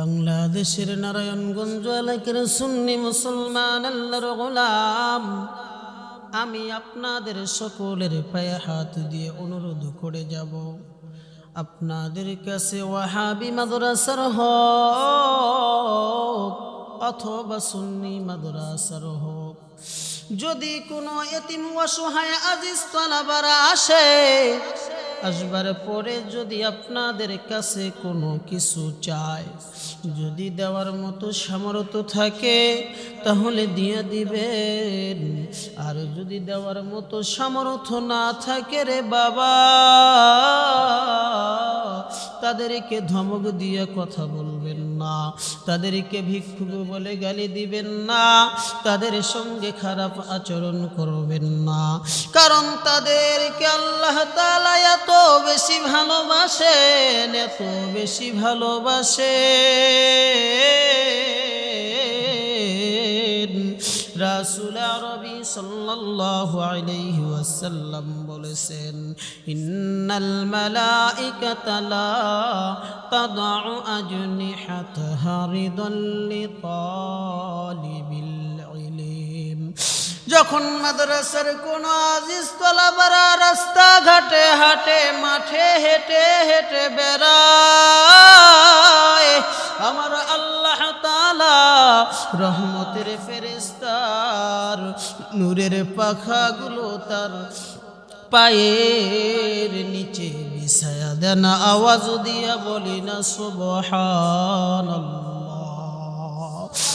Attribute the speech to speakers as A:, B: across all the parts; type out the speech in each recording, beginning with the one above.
A: বাংলাদেশের নারায়ণগঞ্জ এলাকার সুন্নি মুসলমান আল্লাহর গোলাম, আমি আপনাদের সকলের পায়ে হাত দিয়ে অনুরোধ করে যাব। আপনাদের কাছে ওয়াহাবি মাদ্রাসার হোক অথবা সুন্নি মাদ্রাসার হোক। যদি কোনো এতিম অসহায় আজিজ আসে আসবার পরে যদি আপনাদের কাছে কোনো কিছু চায়, যদি দেওয়ার মতো সামর্থ্য থাকে, তাহলে দিয়ে দিবেন। আর যদি দেওয়ার মতো সামর্থ্য না থাকে রে বাবা, তাদেরকে ধমক দিয়ে কথা বলবেন না। তাদেরকে ভিক্ষুক বলে গালি দিবেন না। তাদের সঙ্গে খারাপ আচরণ করবেন না। কারণ তাদেরকে আল্লাহ তাআলা এত বেশি ভালোবাসেন, এত বেশি ভালোবাসেন। রাসুল আরবি সাল্লাল্লাহু আলাইহি ওয়াসাল্লাম বলেছেন ইন্নাল মালাইকাতা লা তাদউ আজনিহাতাহা রিদাল লিতালিবিল ইলম যখন মাদ্রাসার কোন আজিজ তলাবারা রাস্তাঘাটে হাটে, মাঠে হেঁটে হেঁটে বেড়ায়, আমার আল্লাহ তালা রহমতের ফেরেস্তার নূরের পাখাগুলো তার পায়ের নিচে বিছায়া দেন, আওয়াজ দিয়া বলি না, সুবহানাল্লাহ।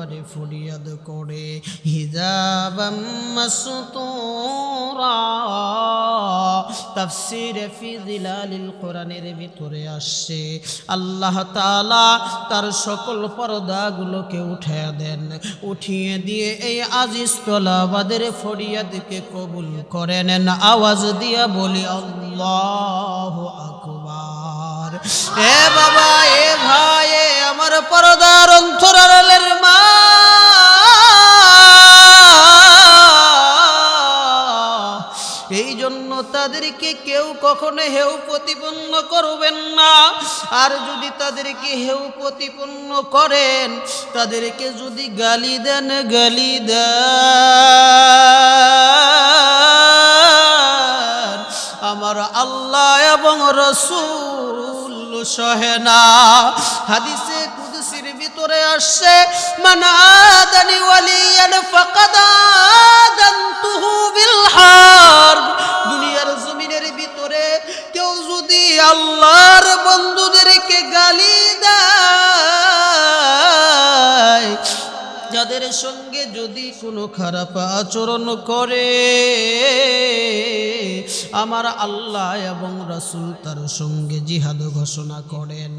A: দরবারে ফরিয়াদ করে। হিজাবাম মাসতুরা। তাফসিরে ফি জিলালিল কোরআনের ভিতরে আসছে। আল্লাহ তাআলা তার সকল পর্দাগুলোকে উঠিয়ে দেন। উঠিয়ে দিয়ে এই আজিজ তলাবাদের ফরিয়াদকে কবুল করে নেন আওয়াজ দিয়া বলি, আল্লাহ আকবার। এ বাবা, এ ভাই আমার পরদার অন্তরালের মা। এই জন্য তাদেরকে কেউ কখনো হেউ প্রতিপন্ন করবেন না। আর যদি তাদেরকে হেউ প্রতিপন্ন করেন, তাদেরকে যদি গালি দেন গালি দেন। আমার আল্লাহ এবং রসুল সহে না। হাদিসে কুদসির ভিতরে আসছে, মানাদানি ওয়ালিয়ান ফাকাদ আদানতুহু বিল হারব। দুনিয়ার জমিনের ভিতরে কেউ যদি আল্লাহর বন্ধুদেরকে গালি দেয় যাদের সঙ্গে যদি কোনো খারাপ আচরণ করে, আমার আল্লাহ এবং রাসুল তার সঙ্গে জিহাদ ঘোষণা করেন।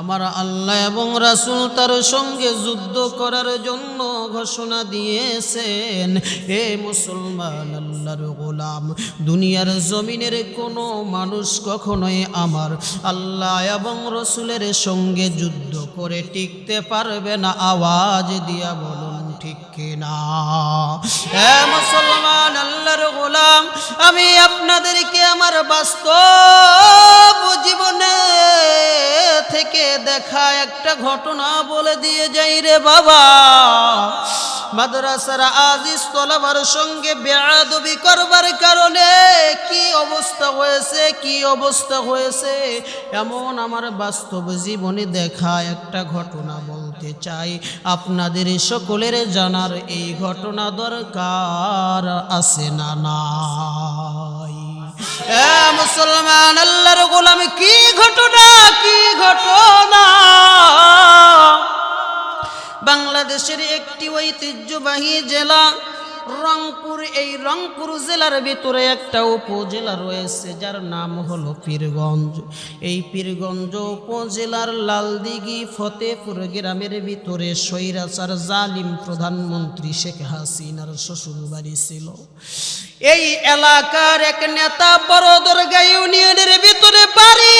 A: আমার আল্লাহ এবং রাসুল তার সঙ্গে যুদ্ধ করার জন্য ঘোষণা দিয়েছেন। এ মুসলমান আল্লাহর গোলাম, দুনিয়ার জমিনের কোনো মানুষ কখনোই আমার আল্লাহ এবং রসুলের সঙ্গে যুদ্ধ করে টিকতে পারবে না। আওয়াজ দিয়া বলুন ঠিক কিনা? এ মুসলমান, আল্লাহর গোলাম, আমি আপনাদেরকে আমার বাস্তব জীবনে থেকে দেখা একটা ঘটনা বলে দিয়ে যাই রে বাবা। মাদ্রাসার আজিজ তলাবার সঙ্গে বেয়াদবি করবার কারণে কি অবস্থা হয়েছে, কি অবস্থা হয়েছে? এমন আমার বাস্তব জীবনে দেখা একটা ঘটনা বলতে চাই। আপনাদের সকলের জানার এই ঘটনা দরকার আছে না নাই? মুসলমান, আল্লাহর গোলাম, কি ঘটনা কি ঘটনা? বাংলাদেশের একটি ঐতিহ্যবাহী জেলা রংপুর, এই রংপুর জেলার ভিতরে একটা উপজেলা রয়েছে, যার নাম হলো পীরগঞ্জ। এই পীরগঞ্জ উপজেলার লালদিঘি ফতেপুর গ্রামের ভিতরে স্বৈরাচার জালিম প্রধানমন্ত্রী শেখ হাসিনার শ্বশুর বাড়ি ছিল। এই এলাকার এক নেতা বড়দরগা ইউনিয়নের ভিতরে বাড়ি।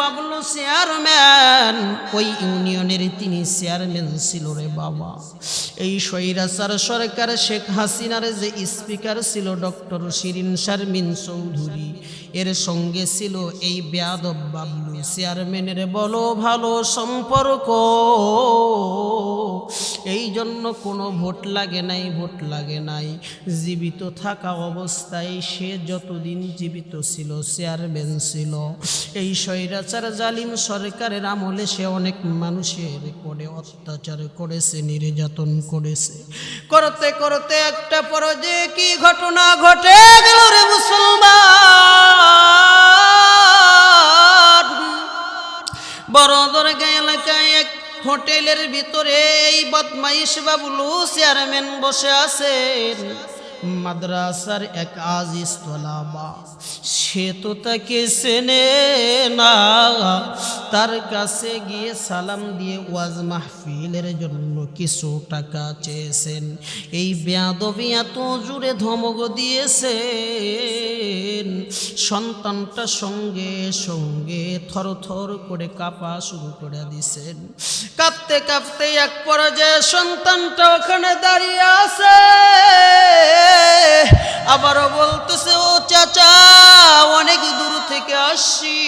A: বাবলু চেয়ারম্যান, ওই ইউনিয়নের তিনি চেয়ারম্যান ছিল রে বাবা। এই স্বৈরাচার সরকার শেখ হাসিনার যে স্পিকার ছিল ডক্টর শিরিন শারমিন চৌধুরী এর সঙ্গে ছিল এই বেয়াদব বাবলু চেয়ারম্যানের বলো ভালো সম্পর্ক। এই জন্য কোনো ভোট লাগে নাই, ভোট লাগে নাই। জীবিত থাকা অবস্থায় সে যতদিন জীবিত ছিল, চেয়ারম্যান ছিল। এই স্বৈরাচার জালিম সরকারের আমলে সে অনেক মানুষের করে অত্যাচার করেছে, নির্যাতন করেছে। করতে করতে একটা পরে কি ঘটনা ঘটে গেল রে মুসলমান? বড় দরগা এলাকায় এক হোটেলের ভিতরে এই বদমাইশ বাবুলু চেয়ারম্যান বসে আছেন। মাদ্রাসার এক আজিজ তোলাবা। সে তো তাকে চেনে না। তার কাছে গিয়ে সালাম দিয়ে ওয়াজ মাহফিলের জন্য কিছু টাকা চেয়েছেন। এই বেয়াদবি এত জুড়ে ধমক দিয়েছেন। সন্তানটা সঙ্গে সঙ্গে থর থর করে কাঁপা শুরু করে দিছেন কাঁপতে কাঁপতে এক পর্যায়ে সন্তানটা ওখানে দাঁড়িয়ে আছে। আবারও বলতেছে, ও চাচা অনেক দূর থেকে আসি।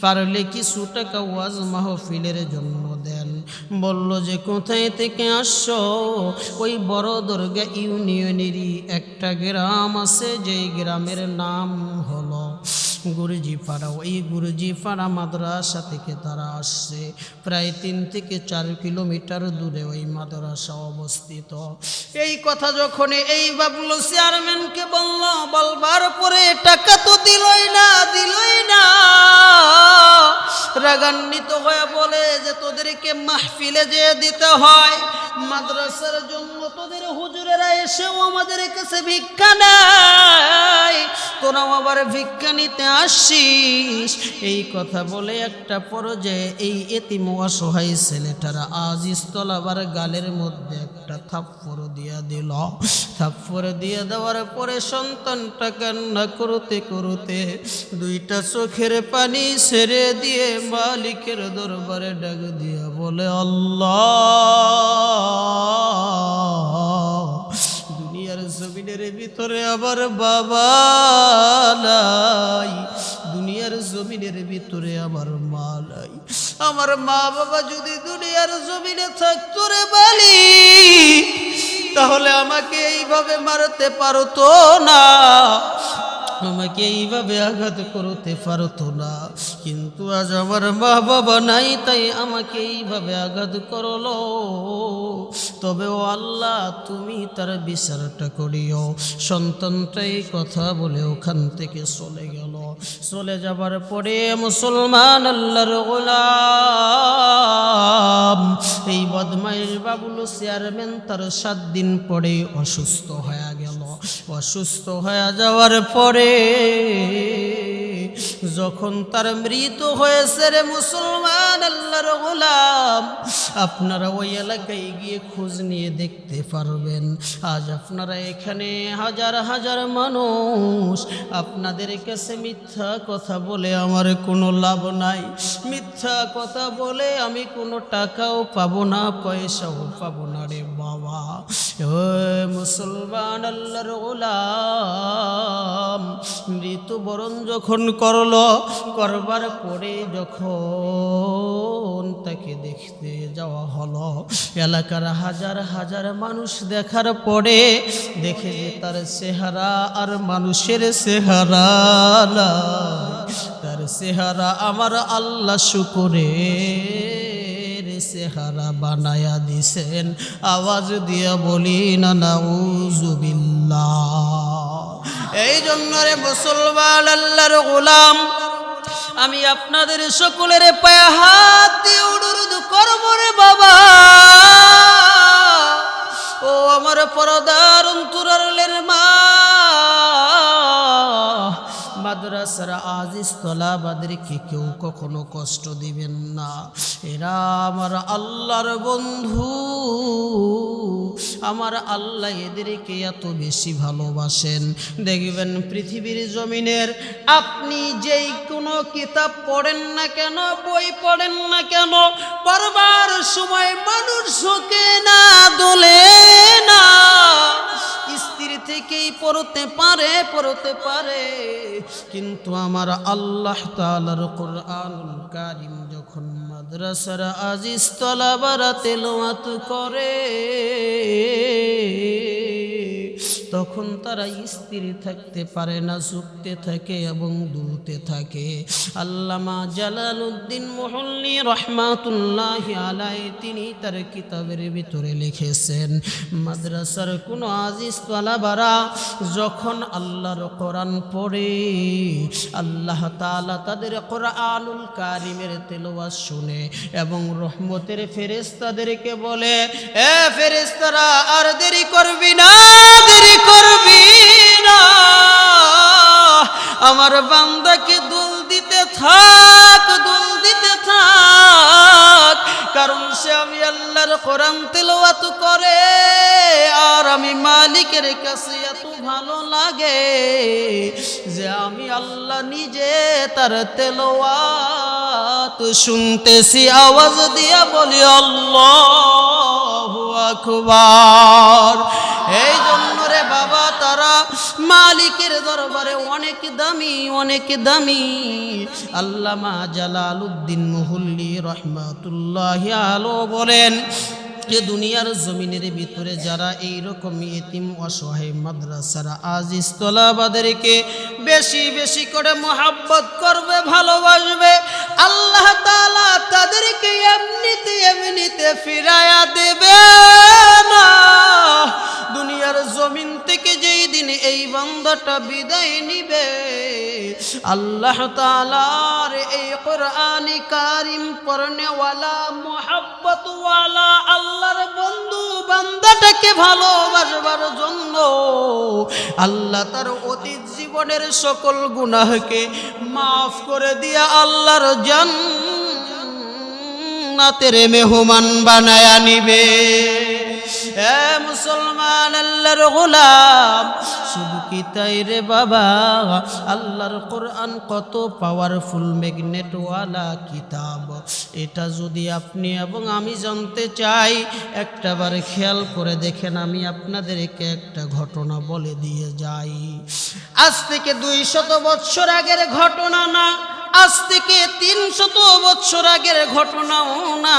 A: পারলে কিছু টাকা ওয়াজ মাহফিলের জন্য দেন। বলল যে, কোথায় থেকে আসছো? ওই বড় দুর্গা ইউনিয়নেরই একটা গ্রাম আছে, যেই গ্রামের নাম হলো গুরুজিপাড়া ওই গুরুজিপাড়া মাদ্রাসা থেকে তারা আসছে। প্রায় তিন থেকে চার কিলোমিটার দূরে ওই মাদ্রাসা অবস্থিত। এই কথা যখন এই বাবুল চেয়ারম্যানকে বলল, বলবার পরে টাকা তো দিলই না দিলই না। রাগান্বিত হয়ে বলে যে, তোদেরকে মাহফিলে যে দিতে হয় মাদ্রাসার জন্য তোদের হুজুরেরা এসেও আমাদের কাছে ভিক্ষা নাই তোরাও আবার ভিক্ষা নিতে আসিস। এই কথা বলে একটা পর্যায়ে এই এতিম অসহায় ছেলেটারা আজ ইস্তলাবার গালের মধ্যে একটা থাপ্পড় দিয়া দিল। থাপ্পর দিয়ে দেওয়ার পরে সন্তানটা কান্না করতে করতে দুইটা চোখের পানি ছেড়ে দিয়ে মালিকের দরবারে ডাক দিয়া বলে, আল্লাহ, দুনিয়ার জমিনের ভিতরে আবার বাবা দুনিয়ার জমিনের ভিতরে আমার মা নাই। আমার মা বাবা যদি দুনিয়ার জমিনে থাকতো রে বালি তাহলে আমাকে এইভাবে মারতে পারতো না। আমাকে এইভাবে আঘাত করতে পারতো না। কিন্তু আজ আমার মা বাবা নাই, তাই আমাকে এইভাবে আঘাত করল। তবে ও আল্লাহ, তুমি তার বিচারটা করিও। সন্তানটা এই কথা বলে ওখান থেকে চলে গেল। চলে যাবার পরে মুসলমান আল্লাহর গোলাম, এই বদমাইশ বাবুল চেয়ারম্যান তার সাত দিন পরে অসুস্থ হয়ে গেল। অসুস্থ হয়ে যাওয়ার পরে যখন তার মৃত হয়েছে রে মুসলমান আল্লাহর গোলাম, আপনারা ওই এলাকায় গিয়ে খোঁজ নিয়ে দেখতে পারবেন। আজ আপনারা এখানে হাজার হাজার মানুষ, আপনাদের কাছে মিথ্যা কথা বলে আমার কোনো লাভ নাই। মিথ্যা কথা বলে আমি কোনো টাকাও পাবো না, পয়সাও পাবো না রে বাবা। ও মুসলমান আল্লাহর গোলাম, মৃত্যুবরণ যখন করল, করবার পরে যখন তাকে দেখতে যাওয়া হলো, এলাকার হাজার হাজার মানুষ দেখার পরে দেখে যে তার চেহারা আর মানুষের চেহারা। তার চেহারা আমার আল্লাহ শুকুরের চেহারা বানায়া দিছেন। আওয়াজ দিয়া বলি না নাউজুবিল্লাহ। এই জন্য রে মুসলমান, আল্লাহর গোলাম, আমি আপনাদের সকলের পায়ে হাত দিয়ে অনুরোধ করব রে বাবা। ও আমার পরদার অন্তরালের মা মাদ্রাসার আজিজ তলাবাদেরকে কেউ কখনো কষ্ট দিবেন না। এরা আমার আল্লাহর বন্ধু। আমার আল্লাহ এদেরকে এত বেশি ভালোবাসেন। দেখবেন পৃথিবীর জমিনের আপনি যেই কোনো কিতাব পড়েন না কেন, বই পড়েন না কেন, পড়বার সময় মানুষ ঝোঁকে না, দোলে না। থেকেই পড়তে পারে পড়তে পারে। কিন্তু আমার আল্লাহ তালার কোরআন কারিম মাদ্রাসার আজিজ তলাবারা তেলোয়াত করে। তখন তারা স্ত্রী থাকতে পারে না ঝুঁকতে থাকে এবং দুলতে থাকে। আল্লামা জালালউদ্দিন মোহল্লি রহমাতুল্লাহ আলাই তিনি তার কিতাবের ভিতরে লিখেছেন, মাদ্রাসার কোনো আজিজ তলাবারা যখন আল্লাহর কোরআন পড়ে, আল্লাহ তালা তাদের কোরআনুল কারিমের তেলোয়া শুনে এবং রহমতের ফেরেস্তাদেরকে বলে, এ ফেরেস্তারা আর দেরি করবি না, দেরি করবি না। আমার বান্দাকে দুল দিতে থাক, দুল দিতে থাক। কারণ সে আমি আল্লাহর কোরআন তেলাওয়াত করে, আর আমি মালিকের কাছে এত ভালো লাগে যে আমি আল্লাহ নিজে তার তেলাওয়াত শুনতেছি, আওয়াজ দিয়া বলি, আল্লাহু আকবার। এই জন্য বাবা, তারা মালিকের দরবারে অনেক দামি অনেক দামি। আল্লামা জালাল উদ্দিন মুহুল্লি রহমাতুল্লাহ আলো বলেন যে দুনিয়ার জমিনের ভিতরে যারা এই রকম এতিম অসহায় মাদ্রাসারা আজিজ তলাবাদেরকে বেশি বেশি করে মোহাব্বত করবে, ভালোবাসবে, আল্লাহ তাআলা তাদেরকে এমনিতে এমনিতে ফিরায়া দেবে না। দুনিয়ার জমিন থেকে যেই দিন এই বান্দাটা বিদায় নিবে, আল্লাহ তাআলার এই কোরআনি কারিম পড়নেওয়ালা মোহাব্বতওয়ালা আল্লাহর বন্ধু বান্দাটাকে ভালোবাসবার জন্য আল্লাহ তার অতীত জীবনের সকল গুনাহকে মাফ করে দিয়া আল্লাহর জান জান্নাতের মেহমান বানায়া নিবে। এ মুসলমান, আল্লাহর গোলাম, শুধু কি তাই রে বাবা? আল্লাহর কোরআন কত পাওয়ারফুল ম্যাগনেটওয়ালা কিতাব। এটা যদি আপনি এবং আমি জানতে চাই একটাবার খেয়াল করে দেখেন, আমি আপনাদেরকে একটা ঘটনা বলে দিয়ে যাই। আজ থেকে দুই শত বৎসর আগের ঘটনা না আজ থেকে তিনশত বৎসর আগের ঘটনাও না।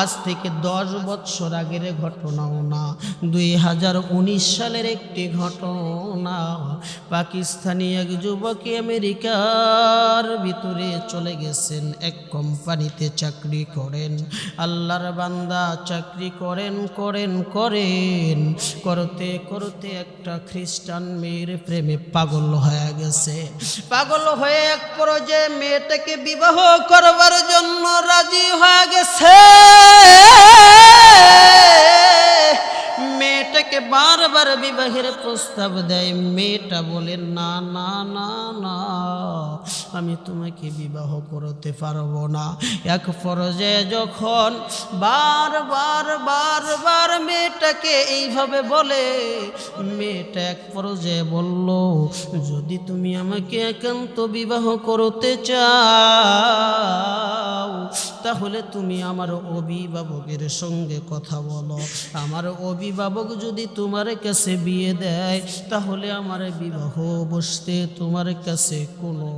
A: আজ থেকে দশ বৎসর আগের ঘটনাও না। দুই হাজার উনিশ সালের একটি ঘটনা। পাকিস্তানি এক যুবক আমেরিকার ভিতরে চলে গেছেন, এক কোম্পানিতে চাকরি করেন। আল্লাহর বান্দা চাকরি করেন করেন করেন। করতে করতে একটা খ্রিস্টান মেয়ের প্রেমে পাগল হয়ে গেছে। পাগল হয়ে এক পর্যায়ে মেয়েটাকে বিবাহ করবার জন্য রাজি হয়ে গেছে। মেয়েটাকে বারবার বিবাহের প্রস্তাব দেয়, মেয়েটা বলে, না না না না, আমি তোমাকে বিবাহ করতে পারব না। এক পর্যায়ে যখন বারবার বারবার মেয়েটাকে এইভাবে বলে, মেয়েটা এক পর্যায়ে বলল, যদি তুমি আমাকে একান্ত বিবাহ করতে চাও, তাহলে তুমি আমার অভিভাবকের সঙ্গে কথা বলো। আমার অভিভাবক যদি তোমার কাছে বিয়ে দেয়, তাহলে আমার বিবাহ বসতে তোমার কাছে কোনো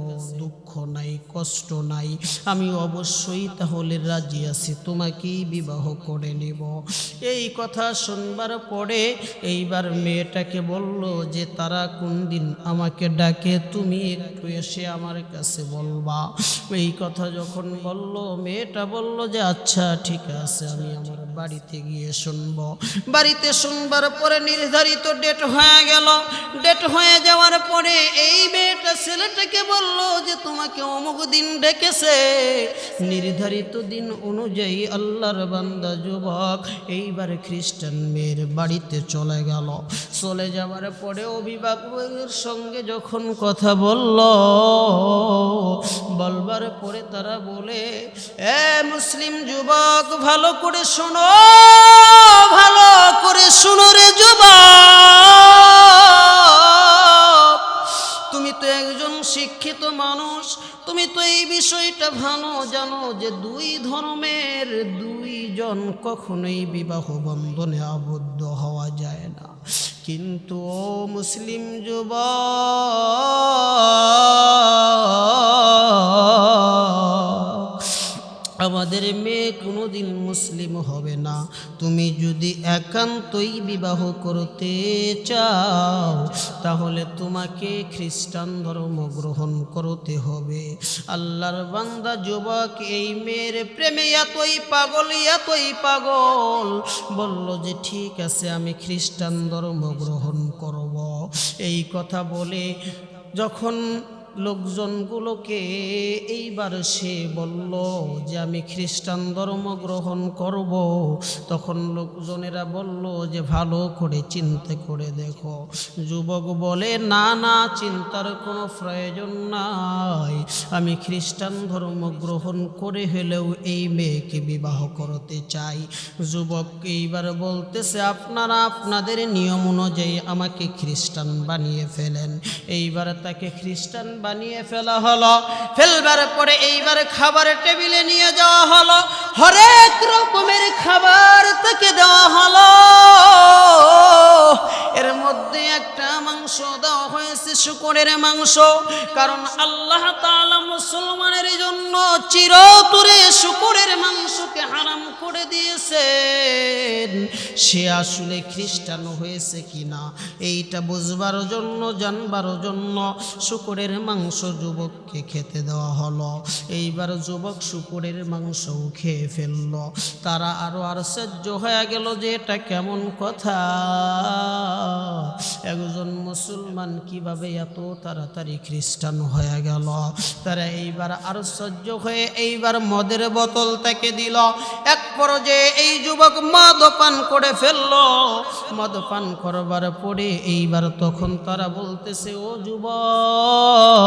A: দুঃখ নাই, কষ্ট নাই। আমি অবশ্যই তাহলে রাজি আছি, তোমাকেই বিবাহ করে নেব। এই কথা শুনবার পরে এইবার মেয়েটাকে বলল যে, তারা কোন দিন আমাকে ডাকে, তুমি একটু এসে আমার কাছে বলবা। এই কথা যখন বলল, মেয়েটা বলল যে আচ্ছা ঠিক আছে, আমি আমার বাড়িতে গিয়ে শুনব। বাড়িতে শুনবার পরে নির্ধারিত ডেট হয়ে গেল। ডেট হয়ে যাওয়ার পরে এই মেয়েটা ছেলেটাকে বলল যে, তোমাকে অমুক দিন ডেকেছে। নির্ধারিত দিন অনুযায়ী আল্লাহর বান্দা যুবক এইবার খ্রিস্টান মেয়ের বাড়িতে চলে গেল। চলে যাওয়ার পরে অভিভাবকের সঙ্গে যখন কথা বলল, বলবার পরে তারা বলে, এ মুসলিম যুবক, ভালো করে শোনো। ভালো করে শুনো রে তুমি তো একজন শিক্ষিত মানুষ, তুমি তো এই বিষয়টা ভালো জানো যে দুই ধর্মের দুইজন কখনোই বিবাহ বন্ধনে আবদ্ধ হওয়া যায় না। কিন্তু ও মুসলিম যুবক আমাদের মেয়ে কোনোদিন মুসলিম হবে না। তুমি যদি একান্তই বিবাহ করতে চাও, তাহলে তোমাকে খ্রিস্টান ধর্ম গ্রহণ করতে হবে। আল্লাহর বান্দা যুবক, এই মেয়ের প্রেমে এতই পাগল এতই পাগল। বলল যে, ঠিক আছে, আমি খ্রিস্টান ধর্ম গ্রহণ করব। এই কথা বলে যখন লোকজনগুলোকে এইবার সে বলল যে, আমি খ্রিস্টান ধর্ম গ্রহণ করব। তখন লোকজনেরা বলল যে, ভালো করে চিন্তা করে দেখো। যুবক বলে, না না, চিন্তার কোনো প্রয়োজন নাই। আমি খ্রিস্টান ধর্ম গ্রহণ করে হলেও এই মেয়েকে বিবাহ করতে চাই। যুবক এইবার বলতেছে, আপনারা আপনাদের নিয়ম অনুযায়ী আমাকে খ্রিস্টান বানিয়ে ফেলেন। এইবার তাকে খ্রিস্টান বানিয়ে ফেলা হলো। ফেলবার পরে এইবার খাবার টেবিলে নিয়ে যাওয়া হলো। হরেক রকমের খাবার তাকে দেওয়া হলো। এর মধ্যে একটা মাংস দেওয়া হয়েছে, শুকরের মাংস। কারণ আল্লাহ তাআলা মুসলমানের জন্য চিরতরে শুকরের মাংসকে হারাম করে দিয়েছেন। সে আসলে খ্রিস্টান হয়েছে কিনা, এইটা বুঝবার জন্য, জানবার জন্য শুকরের মাংস যুবককে খেতে দেওয়া হলো। এইবার যুবক শুকরের মাংসও খেয়ে ফেলল। তারা আরও আশ্চর্য হয়ে গেল যে এটা কেমন কথা। একজন মুসলমান কীভাবে এত তাড়াতাড়ি খ্রিস্টান হয়ে গেল? তারা এইবার আশ্চর্য হয়ে এইবার মদের বোতল তাকে দিল। এক পর্যায়ে এই যুবক মদ পান করে ফেলল। মদ পান করবার পরে এইবার তখন তারা বলতেছে, ও যুবক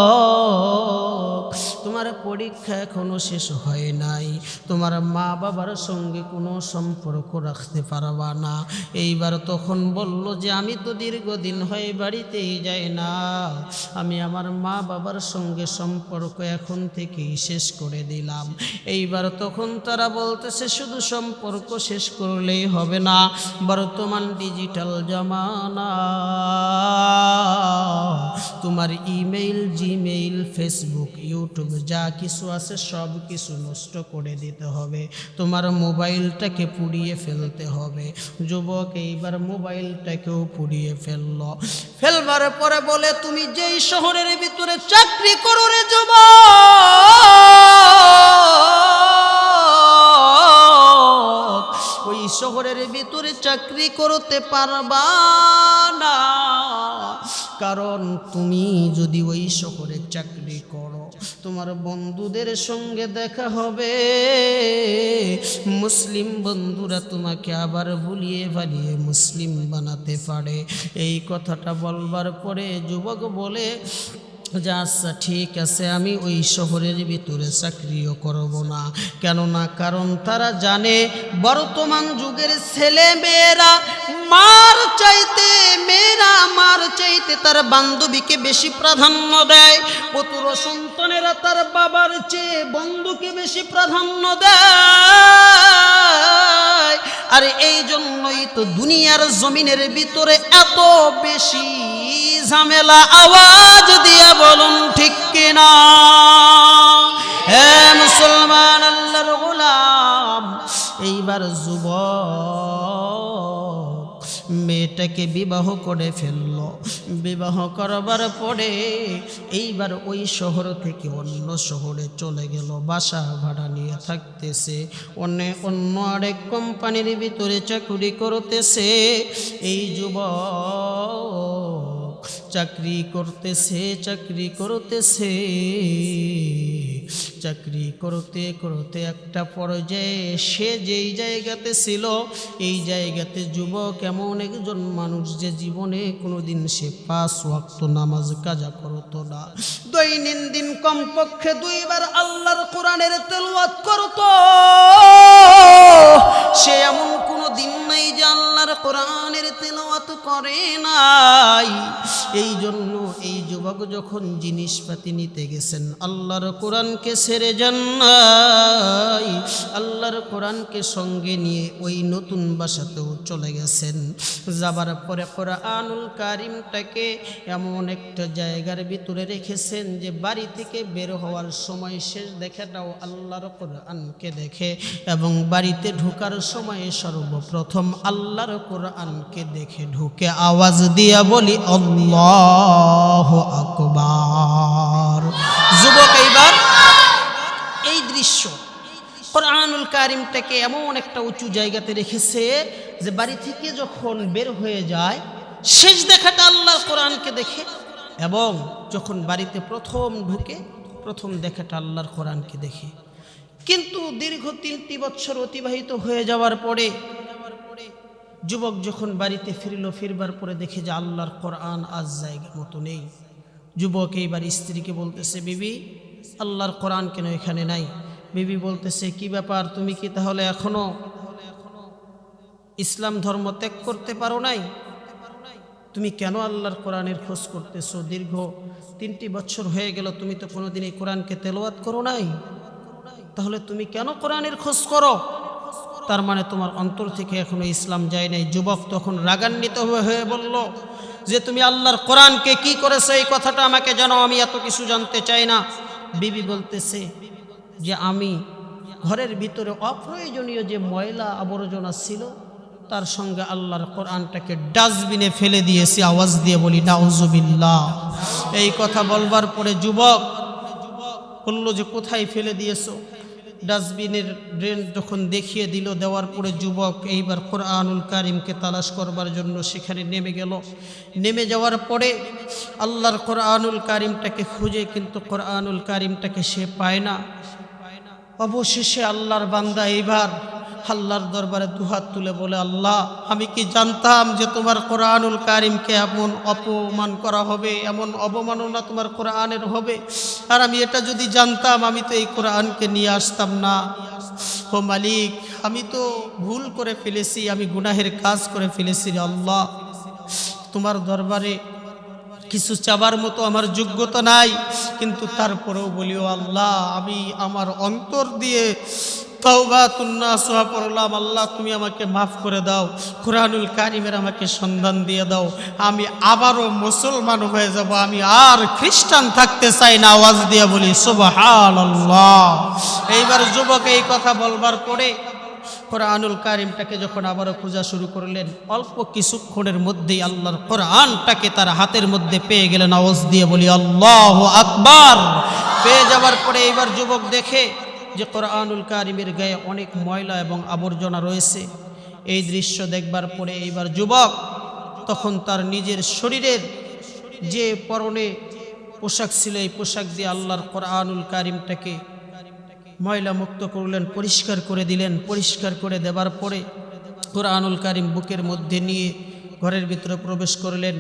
A: তোমার পরীক্ষা এখনও শেষ হয় নাই। তোমার মা বাবার সঙ্গে কোনো সম্পর্ক রাখতে পারবা না। এইবার তখন বলল যে, আমি তো দীর্ঘদিন হয়ে বাড়িতেই যাই না। আমি আমার মা বাবার সঙ্গে সম্পর্ক এখন থেকেই শেষ করে দিলাম। এইবার তখন তারা বলতেছে, শুধু সম্পর্ক শেষ করলেই হবে না। বর্তমান ডিজিটাল জমানা, তোমার ইমেইল জিমেইল ফেসবুক ইউটিউব যা কিছু আছে সব কিছু নষ্ট করে দিতে হবে। তোমার মোবাইলটাকে পুড়িয়ে ফেলতে হবে। যুবক, এইবার মোবাইলটাকেও পুড়িয়ে ফেলল। ফেলবার পরে বলে, তুমি যেই শহরের ভিতরে চাকরি করো রে যুবক, ওই শহরের ভিতরে চাকরি করতে পারবা না। কারণ তুমি যদি ওই শহরে চাকরি করো, তোমার বন্ধুদের সঙ্গে দেখা হবে। মুসলিম বন্ধুরা তোমাকে আবার ভুলিয়ে ভালিয়ে মুসলিম বানাতে পারে। এই কথাটা বলবার পরে যুবক বলে যে আচ্ছা ঠিক আছে, আমি ওই শহরের ভিতরে চাকরিও করব না। কেননা কারণ তারা জানে, বর্তমান যুগের ছেলে মেয়েরা মার চাইতে, মেয়েরা মার চাইতে তার বান্ধবীকে বেশি প্রাধান্য দেয়। পুত্র সন্তানেরা তার বাবার চেয়ে বন্ধুকে বেশি প্রাধান্য দেয়। আর এই জন্যই তো দুনিয়ার জমিনের ভিতরে এত বেশি ঝামেলা আওয়াজ দিয়া বলুন ঠিক কিনা? হে মুসলমান আল্লাহর গোলাম, এইবার যুব মেয়েটাকে বিবাহ করে ফেলল। বিবাহ করবার পরে এইবার ওই শহর থেকে অন্য শহরে চলে গেল। বাসা ভাড়া নিয়ে থাকতেছে। অন্য অন্য আরেক কোম্পানির ভিতরে চাকুরি করতেছে। এই যুবক চাকরি করতেছে চাকরি করতেছে। চাকরি করতে করতে একটা পর্যায়ে সে যেই জায়গাতে ছিল, এই জায়গাতে যুবক এমন একজন মানুষ যে জীবনে কোনোদিন সে পাঁচ ওয়াক্ত নামাজ কাজা করতো না। দৈনন্দিন কমপক্ষে দুইবার আল্লাহর কোরআনের তেলওয়াত করতো। সে এমন দিন নাই যে আল্লাহর কোরআনের তেলাওয়াত করে নাই, এই জন্য এই যুবক যখন জিনিসপাতি নিতে গেছেন, আল্লাহর কোরআনকে সেরে যান নাই, আল্লাহর কোরআনকে সঙ্গে নিয়ে ওই নতুন বাসাতেও চলে গেছেন। যাবার পরে কোরআনুল কারিমটাকে এমন একটা জায়গার ভিতরে রেখেছেন যে বাড়ি থেকে বের হওয়ার সময় শেষ দেখাটাও আল্লাহর কোরআনকে দেখে এবং বাড়িতে ঢোকার সময় সর্বপ্রথম আল্লাহর কোরআনকে দেখে ঢুকে আওয়াজ দিয়া বলি, আল্লাহ আকবার। যুবক, এইবার এই দৃশ্য কোরআনুল কারিমটাকে এমন একটা উঁচু জায়গাতে রেখেছে যে বাড়ি থেকে যখন বের হয়ে যায়, শেষ দেখাটা আল্লাহর কোরআনকে দেখে এবং যখন বাড়িতে প্রথম ঢুকে, প্রথম দেখাটা আল্লাহর কোরআনকে দেখে। কিন্তু দীর্ঘ তিনটি বছর অতিবাহিত হয়ে যাওয়ার পরে যুবক যখন বাড়িতে ফিরল, ফিরবার পরে দেখে যে আল্লাহর কোরআন আজ জায়গা মতো নেই। যুবক এইবার স্ত্রীকে বলতেছে, বিবি, আল্লাহর কোরআন কেন এখানে নাই? বিবি বলতেছে, কি ব্যাপার, তুমি কি তাহলে এখনও ইসলাম ধর্ম ত্যাগ করতে পারো নাই? তুমি কেন আল্লাহর কোরআনের খোঁজ করতেছো? দীর্ঘ তিনটি বছর হয়ে গেল, তুমি তো কোনোদিন এই কোরআনকে তেলোয়াত করো নাই? তাহলে তুমি কেন কোরআনের খোঁজ করো? তার মানে তোমার অন্তর থেকে এখনও ইসলাম যায় নাই। যুবক তখন রাগান্বিত হয়ে বলল, যে তুমি আল্লাহর কোরআনকে কি করেছ? এই কথাটা আমাকে জানো আমি এত কিছু জানতে চাই না। বিবি বলতেছে যে, আমি ঘরের ভিতরে অপ্রয়োজনীয় যে ময়লা আবর্জনা ছিল, তার সঙ্গে আল্লাহর কোরআনটাকে ডাস্টবিনে ফেলে দিয়েছি। আওয়াজ দিয়ে বলি, নাউজুবিল্লাহ। এই কথা বলবার পরে যুবক বলল যে, কোথায় ফেলে দিয়েছ? ডাস্টবিনের ড্রেন যখন দেখিয়ে দিল, দেওয়ার পরে যুবক এইবার কোরআনুল কারিমকে তালাশ করবার জন্য সেখানে নেমে গেল। নেমে যাওয়ার পরে আল্লাহর কোরআনুল কারিমটাকে খুঁজে, কিন্তু কোরআনুল কারিমটাকে সে পায় না। অবশেষে আল্লাহর বান্দা এইবার আল্লাহর দরবারে দুহাত তুলে বলে, আল্লাহ, আমি কি জানতাম যে তোমার কোরআনুল কারিমকে এমন অপমান করা হবে, এমন অবমাননা তোমার কোরআনের হবে? আর আমি এটা যদি জানতাম, আমি তো এই কোরআনকে নিয়ে আসতাম না। ও মালিক, আমি তো ভুল করে ফেলেছি, আমি গুনাহের কাজ করে ফেলেছি রে আল্লাহ। তোমার দরবারে কিছু চাবার মতো আমার যোগ্যতা নাই, কিন্তু তারপরেও বলিও আল্লাহ, আমি আমার অন্তর দিয়ে তওবা তুন্না সোহা পড়লাম, আল্লাহ, তুমি আমাকে মাফ করে দাও। কোরআনুল কারিমের আমাকে সন্ধান দিয়ে দাও। আমি আবারও মুসলমান হয়ে যাব। আমি আর খ্রিস্টান থাকতে চাই না। আওয়াজ দিয়ে বলি সুবহান আল্লাহ এইবার যুবক এই কথা বলবার পরে কোরআনুল কারিমটাকে যখন আবারও খোঁজা শুরু করলেন, অল্প কিছুক্ষণের মধ্যেই আল্লাহর কোরআনটাকে তার হাতের মধ্যে পেয়ে গেলেন। আওয়াজ দিয়ে বলি, আল্লাহ আকবার। পেয়ে যাওয়ার পরে এইবার যুবক দেখে যে কোরআনুল কারিমের গায়ে অনেক ময়লা এবং আবর্জনা রয়েছে, এই দৃশ্য দেখবার পরে এইবার যুবক তখন তার নিজের শরীরের যে পরনে পোশাক ছিল, এই পোশাক দিয়ে আল্লাহর কোরআনুল কারিমটাকে ময়লা মুক্ত করলেন, পরিষ্কার করে দিলেন। পরিষ্কার করে দেবার পরে কোরআনুল কারিম বুকের মধ্যে নিয়ে ঘরের ভিতরে প্রবেশ করলেন।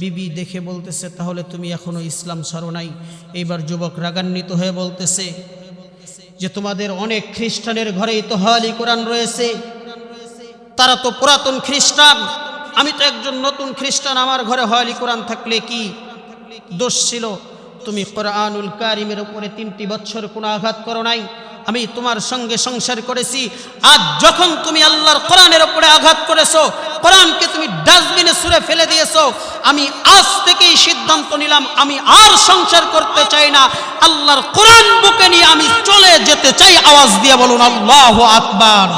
A: বিবি দেখে বলতেছে, তাহলে তুমি এখনও ইসলাম ছাড়ো নাই? এইবার যুবক রাগান্বিত হয়ে বলতেছে যে তোমাদের অনেক খ্রিস্টানের ঘরে তো হালি কোরআন রয়েছে, তারা তো পুরাতন খ্রিস্টান। আমি তো একজন নতুন খ্রিস্টান, আমার ঘরে হয়ালি কোরআন থাকলে কি দোষ ছিল? তুমি কোরআনুল কারিমের উপরে তিনটি বছর কোনো আঘাত করো নাই? আমি তোমার সঙ্গে সংসার করেছি। আজ যখন তুমি আল্লাহর কোরআনের উপরে আঘাত করেছ, কোরআনকে তুমি ডাস্টবিনে সুরে ফেলে দিয়েছ, আমি আজ থেকেই সিদ্ধান্ত নিলাম, আমি আর সংসার করতে চাই না। আল্লাহর কোরআন বুকে নিয়ে আমি চলে যেতে চাই, আওয়াজ দিয়ে বলুন, আল্লাহ আকবার।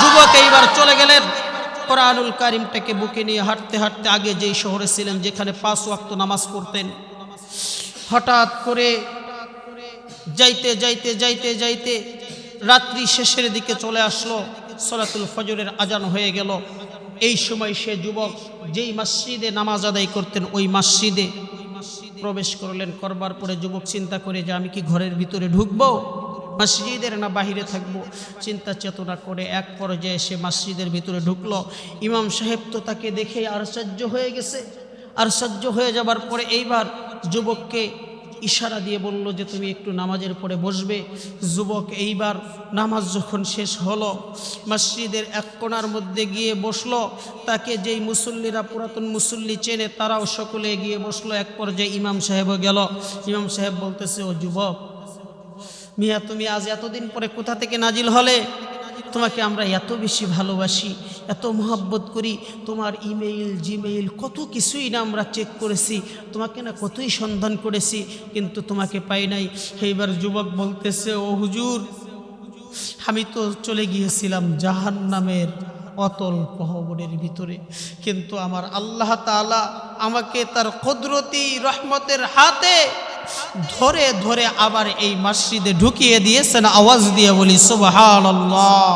A: যুবক এইবার চলে গেলেন। কোরআনুল কারিমটাকে বুকে নিয়ে হাঁটতে হাঁটতে আগে যেই শহরে ছিলেন, যেখানে পাঁচ ওয়াক্ত নামাজ পড়তেন। হঠাৎ করে যাইতে যাইতে যাইতে যাইতে রাত্রি শেষের দিকে চলে আসলো। সলাতুল ফজরের আজান হয়ে গেল। এই সময় সে যুবক যেই মসজিদে নামাজ আদায় করতেন, ওই মসজিদে প্রবেশ করলেন। করবার পরে যুবক চিন্তা করে যে, আমি কি ঘরের ভিতরে ঢুকবো? মসজিদের না বাহিরে থাকব? চিন্তা চেতনা করে এক পর্যায়ে সে মসজিদের ভিতরে ঢুকলো। ইমাম সাহেব তো তাকে দেখে আশ্চর্য হয়ে গেছে। আশ্চর্য হয়ে যাবার পরে এইবার যুবককে ইশারা দিয়ে বলল যে তুমি একটু নামাজের পরে বসবে। যুবক এইবার নামাজ যখন শেষ হলো, মসজিদের এক কোণার মধ্যে গিয়ে বসল। তাকে যেই মুসল্লিরা পুরাতন মুসল্লি চেনে, তারাও সকলে গিয়ে বসল। এক পর্যায়ে ইমাম সাহেবও গেল। ইমাম সাহেব বলতেছে, ও যুবক, মিয়া তুমি আজ এতদিন পরে কোথা থেকে নাজিল হলে? তোমাকে আমরা এত বেশি ভালোবাসি, এত মহাব্বত করি, তোমার ইমেইল, জিমেইল কত কিছুই না আমরা চেক করেছি, তোমাকে না কতই সন্ধান করেছি, কিন্তু তোমাকে পাই নাই। এইবার যুবক বলতেছে, ও হুজুর, আমি তো চলে গিয়েছিলাম জাহান নামের অতল কহবরের ভিতরে, কিন্তু আমার আল্লাহ তাআলা আমাকে তার কুদরতি রহমতের হাতে ধরে ধরে আবার এই মসজিদে ঢুকিয়ে দিয়েছেন, আওয়াজ দিয়ে বলি, সুবহানাল্লাহ।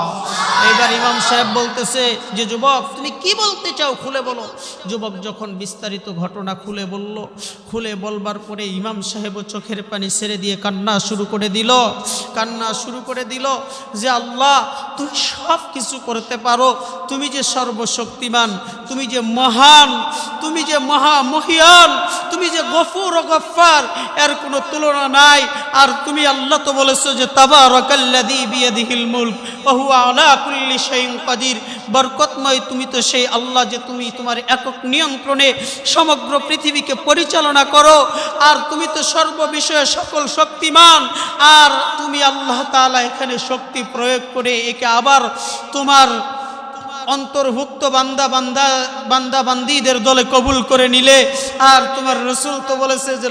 A: এইবার ইমাম সাহেব বলতেছে, যে যুবক, তুমি কি বলতে চাও খুলে বলো। যুবক যখন বিস্তারিত ঘটনা খুলে বলল, খুলে বলবার পরে ইমাম সাহেবও চোখের পানি ছেড়ে দিয়ে কান্না শুরু করে দিল। কান্না শুরু করে দিল যে, আল্লাহ, তুমি সব কিছু করতে পারো। তুমি যে সর্বশক্তিমান, তুমি যে মহান, তুমি যে মহা মহিয়ান, তুমি যে গফুর ও গফার এর কোনো তুলনা নাই। আর তুমি আল্লাহ তো বলেছ যে, তাবারাকাল্লাযী বিয়াদিহিল মুলক হুয়া আলা কুল্লি শাইইন কাদির। বরকতময় তুমি তো সেই আল্লাহ যে তুমি তোমার একক নিয়ন্ত্রণে সমগ্র পৃথিবীকে পরিচালনা করো। আর তুমি তো সর্ব বিষয়ে সকল শক্তিমান। আর তুমি আল্লাহ তাআলা এখানে শক্তি প্রয়োগ করে একে আবার তোমার অন্তর্ভুক্ত বান্দা বান্দা বান্দা বান্দিদের দলে কবুল করে নিলে, আর তোমার রসুল তো বলেছে যে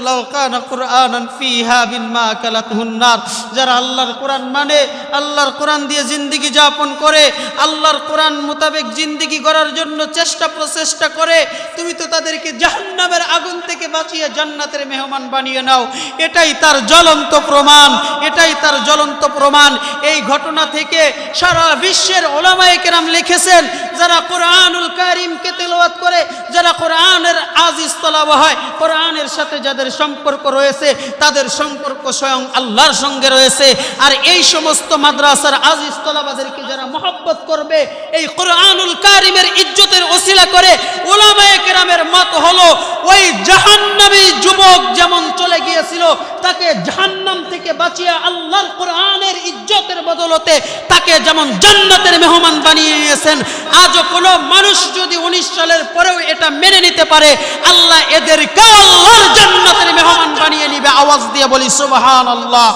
A: যারা আল্লাহর কোরআন মানে আল্লাহর কোরআন দিয়ে জিন্দিগি যাপন করে, আল্লাহর কোরআন মোতাবেক জিন্দিগি করার জন্য চেষ্টা প্রচেষ্টা করে, তুমি তো তাদেরকে জাহান্নামের আগুন থেকে বাঁচিয়ে জান্নাতের মেহমান বানিয়ে নাও। এটাই তার জ্বলন্ত প্রমাণ, এটাই তার জ্বলন্ত প্রমাণ। এই ঘটনা থেকে সারা বিশ্বের ওলামায়ে কেরাম লিখেছেন যারা কোরআনুল কারিমকে তেলাওয়াত করে, যারা কোরআনের আজিজ তলাওয়া হয়, কোরআনের সাথে যাদের সম্পর্ক রয়েছে, তাদের সম্পর্ক স্বয়ং আল্লাহর সঙ্গে রয়েছে। আর এই সমস্ত মাদ্রাসার আজিজ তলাবাদেরকে যারা মহব্বত করবে, এই কোরআনুল কারিমের ইজ্জতের ওসিলা করে ওলামায়ে কেরামের মত হলো, ওই জাহান্নামী যুবক যেমন চলে গিয়েছিল, তাকে জাহান্নাম থেকে বাঁচিয়ে আল্লাহর কোরআনের ইজ্জতের বদলতে তাকে যেমন জান্নাতের মেহমান বানিয়ে নিয়েছেন আজও কোনো মানুষ যদি উনিশ সালের পরেও এটা মেনে নিতে পারে, আল্লাহ এদেরকে আল্লাহর জান্নাতের মেহমান বানিয়ে নিবে। আওয়াজ দিয়ে বলি সুবহান আল্লাহ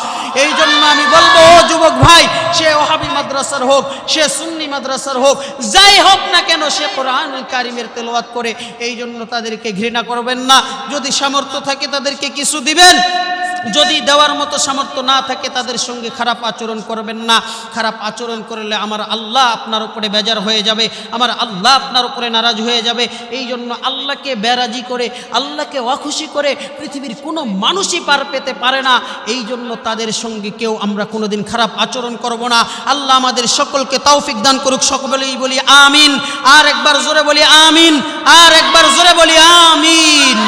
A: এই জন্য আমি বলব, ও যুবক ভাই, সে ওহাবি মাদ্রাসার হোক, সে সুন্নি মাদ্রাসার হোক, যাই হোক না কেন সে কোরআন কারিমের তেলোয়াত করে, এই জন্য তাদেরকে ঘৃণা করবেন না। যদি সামর্থ্য থাকে তাদেরকে কিছু দিবেন। যদি দেওয়ার মতো সামর্থ্য না থাকে, তাদের সঙ্গে খারাপ আচরণ করবেন না। খারাপ আচরণ করলে আমার আল্লাহ আপনার উপরে বেজার হয়ে যাবে, আমার আল্লাহ আপনার উপরে নারাজ হয়ে যাবে। এই জন্য আল্লাহকে বেরাজি করে, আল্লাহকে অখুশি করে পৃথিবীর কোনো মানুষই পার পেতে পারে না। এই জন্য তাদের সঙ্গে কেউ আমরা কোনোদিন খারাপ আচরণ করব না। আল্লাহ আমাদের সকলকে তৌফিক দান করুক, সকলেই বলি আমিন। আর একবার জোরে বলি আমিন, আর একবার জোরে বলি আমিন।